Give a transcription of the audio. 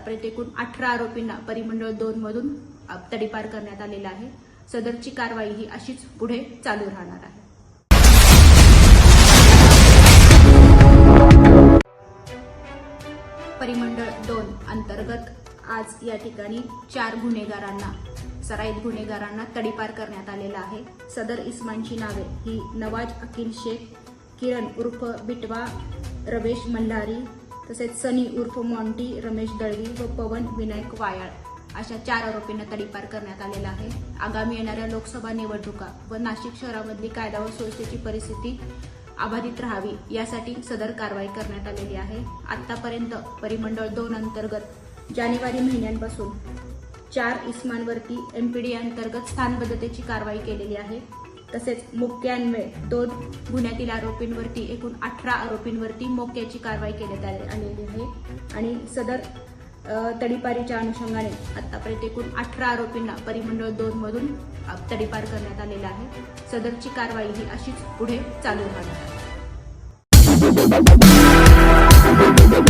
आतापर्यंत एकूण अठरा आरोपींना परिमंडळ दोन मधून तडीपार करण्यात आलेला आहे. सदरची कारवाई ही अशीच पुढे चालू राहणार आहे. परिमंडळ दोन अंतर्गत आज या ठिकाणी चार गुन्हेगारांना सराईत गुन्हेगारांना तडीपार करण्यात आलेला आहे. सदर इस्मानची नावे ही नवाज अकील शेख किरण उर्फ बिटवा रमेश मल्हारी तसेच सनी उर्फ मॉन्टी रमेश दळवी व पवन विनायक वायाळ अशा चार आरोपींना तडीपार करण्यात आलेला आहे. आगामी येणाऱ्या लोकसभा निवडणुका व नाशिक शहरामधली कायदा व सुव्यवस्थेची परिस्थिती अबाधित राहावी यासाठी सदर कारवाई करण्यात आलेली आहे. आतापर्यंत परिमंडळ दोन अंतर्गत जानेवारी महिन्यांपासून चार इस्मांवरती एमपीडी अंतर्गत स्थानबद्धतेची कारवाई केलेली आहे. तसेच मोक्यांमुळे दोन गुन्ह्यातील आरोपींवरती एकूण अठरा आरोपींवरती मोक्याची कारवाई करण्यात आले- आलेली आहे. आणि सदर तडीपारीच्या अनुषंगाने आतापर्यंत एकूण अठरा आरोपींना परिमंडळ दोन मधून तडीपार करण्यात आलेला आहे. सदरची कारवाई ही अशीच पुढे चालू राहणार. आहे